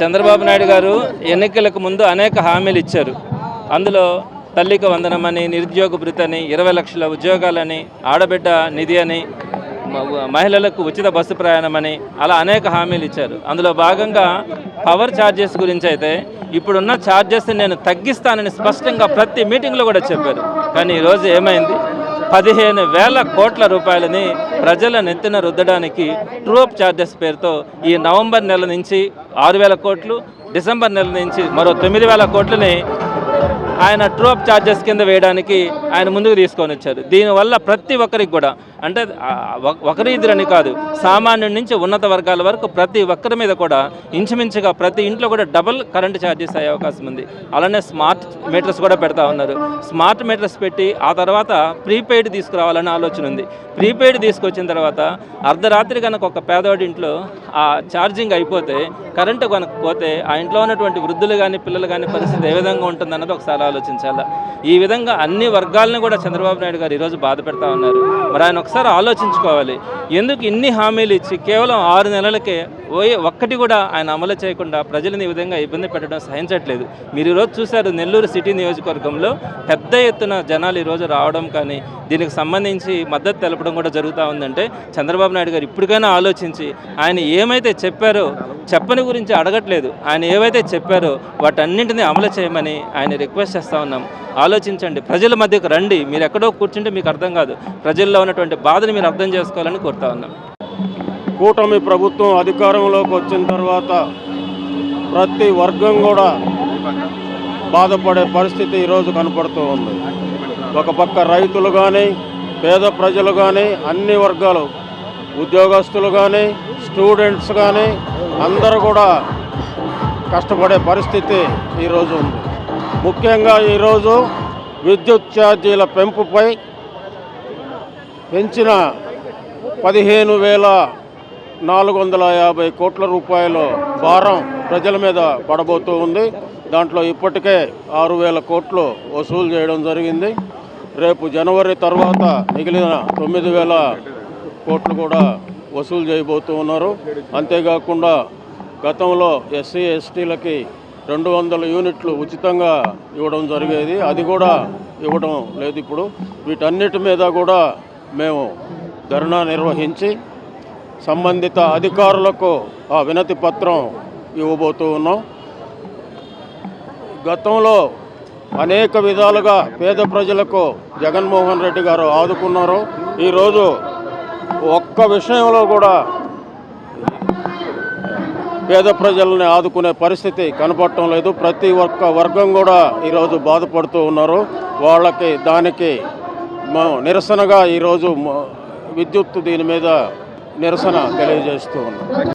చంద్రబాబు నాయుడు గారు ఎన్నికలకు ముందు అనేక హామీలు ఇచ్చారు. అందులో తల్లికి వందనమని నిరుద్యోగ భృతి అని ఇరవై లక్షల ఉద్యోగాలని ఆడబిడ్డ నిధి అని మహిళలకు ఉచిత బస్సు ప్రయాణమని అలా అనేక హామీలు ఇచ్చారు. అందులో భాగంగా పవర్ ఛార్జెస్ గురించి అయితే ఇప్పుడున్న ఛార్జెస్ నేను తగ్గిస్తానని స్పష్టంగా ప్రతి మీటింగ్లో కూడా చెప్పారు. కానీ ఈరోజు ఏమైంది? పదిహేను వేల కోట్ల రూపాయలని ప్రజల నెత్తిన రుద్దడానికి ట్రూప్ ఛార్జెస్ పేరుతో ఈ నవంబర్ నెల నుంచి ఆరు వేల కోట్లు డిసెంబర్ నెల నుంచి మరో తొమ్మిది వేల కోట్లని ఆయన ట్రూప్ ఛార్జెస్ కింద వేయడానికి ఆయన ముందుకు తీసుకొని వచ్చారు. దీనివల్ల ప్రతి ఒక్కరికి కూడా అంటే ఒక- ఒకరి ఇద్దరని కాదు సామాన్యుడి నుంచి ఉన్నత వర్గాల వరకు ప్రతి ఒక్కరి మీద కూడా ఇంచుమించుగా ప్రతి ఇంట్లో కూడా డబుల్ కరెంట్ ఛార్జెస్ అయ్యే అవకాశం ఉంది. అలానే స్మార్ట్ మీటర్స్ కూడా పెడతా ఉన్నారు. స్మార్ట్ మీటర్స్ పెట్టి ఆ తర్వాత ప్రీపెయిడ్ తీసుకురావాలని ఆలోచన ఉంది. ప్రీపెయిడ్ తీసుకొచ్చిన తర్వాత అర్ధరాత్రి కనుక ఒక పేదవాడి ఇంట్లో ఆ ఛార్జింగ్ అయిపోతే కరెంటు కనుక పోతే ఆ ఇంట్లో ఉన్నటువంటి వృద్ధులు కానీ పిల్లలు కానీ పరిస్థితి ఏ విధంగా ఉంటుందన్నది ఒకసారి ఆలోచించాలా. ఈ విధంగా అన్ని వర్గాలను కూడా చంద్రబాబు నాయుడు గారు ఈరోజు బాధ పెడతా ఉన్నారు. మరి ఆయన ఒకసారి ఆలోచించుకోవాలి. ఎందుకు ఇన్ని హామీలు ఇచ్చి కేవలం ఆరు నెలలకే ఒక్కటి కూడా ఆయన అమలు చేయకుండా ప్రజలను ఈ విధంగా ఇబ్బంది పెట్టడం సహించట్లేదు. మీరు ఈరోజు చూశారు నెల్లూరు సిటీ నియోజకవర్గంలో పెద్ద ఎత్తున జనాలు ఈరోజు రావడం కానీ దీనికి సంబంధించి మద్దతు తెలపడం కూడా జరుగుతూ ఉందంటే చంద్రబాబు నాయుడు గారు ఇప్పటికైనా ఆలోచించి ఆయన ఏం ఏమైతే చెప్పారో చెప్పని గురించి అడగట్లేదు. ఆయన ఏవైతే చెప్పారో వాటన్నింటినీ అమలు చేయమని ఆయన రిక్వెస్ట్ చేస్తూ ఉన్నాం. ఆలోచించండి. ప్రజల మధ్యకు రండి. మీరు ఎక్కడో కూర్చుంటే మీకు అర్థం కాదు. ప్రజల్లో ఉన్నటువంటి బాధను మీరు అర్థం చేసుకోవాలని కోరుతా ఉన్నాం. కూటమి ప్రభుత్వం అధికారంలోకి వచ్చిన తర్వాత ప్రతి వర్గం కూడా బాధపడే పరిస్థితి ఈరోజు కనపడుతూ ఉంది. ఒక పక్క రైతులు కానీ పేద ప్రజలు కానీ అన్ని వర్గాలు ఉద్యోగస్తులు కానీ స్టూడెంట్స్ కానీ అందరూ కూడా కష్టపడే పరిస్థితి ఈరోజు ఉంది. ముఖ్యంగా ఈరోజు విద్యుత్ ఛార్జీల పెంపుపై పెంచిన పదిహేను వేల నాలుగు వందల యాభై కోట్ల రూపాయల భారం ప్రజల మీద పడబోతూ ఉంది. దాంట్లో ఇప్పటికే ఆరు వేల కోట్లు వసూలు చేయడం జరిగింది. రేపు జనవరి తర్వాత మిగిలిన తొమ్మిది వేల కోట్లు కూడా వసూలు చేయబోతూ ఉన్నారు. అంతేకాకుండా గతంలో ఎస్సీ ఎస్టీలకి రెండు వందల యూనిట్లు ఉచితంగా ఇవ్వడం జరిగేది. అది కూడా ఇవ్వడం లేదు ఇప్పుడు. వీటన్నిటి మీద కూడా మేము ధర్నా నిర్వహించి సంబంధిత అధికారులకు ఆ వినతి పత్రం ఇవ్వబోతూ ఉన్నాం. గతంలో అనేక విధాలుగా పేద ప్రజలకు జగన్మోహన్ రెడ్డి గారు ఆదుకున్నారు. ఈరోజు ఒక్క విషయంలో కూడా పేద ప్రజల్ని ఆదుకునే పరిస్థితి కనపడటం లేదు. ప్రతి ఒక్క వర్గం కూడా ఈరోజు బాధపడుతూ ఉన్నారు. వాళ్ళకి దానికి నిరసనగా ఈరోజు విద్యుత్ దీని మీద నిరసన తెలియజేస్తూ ఉన్నాం.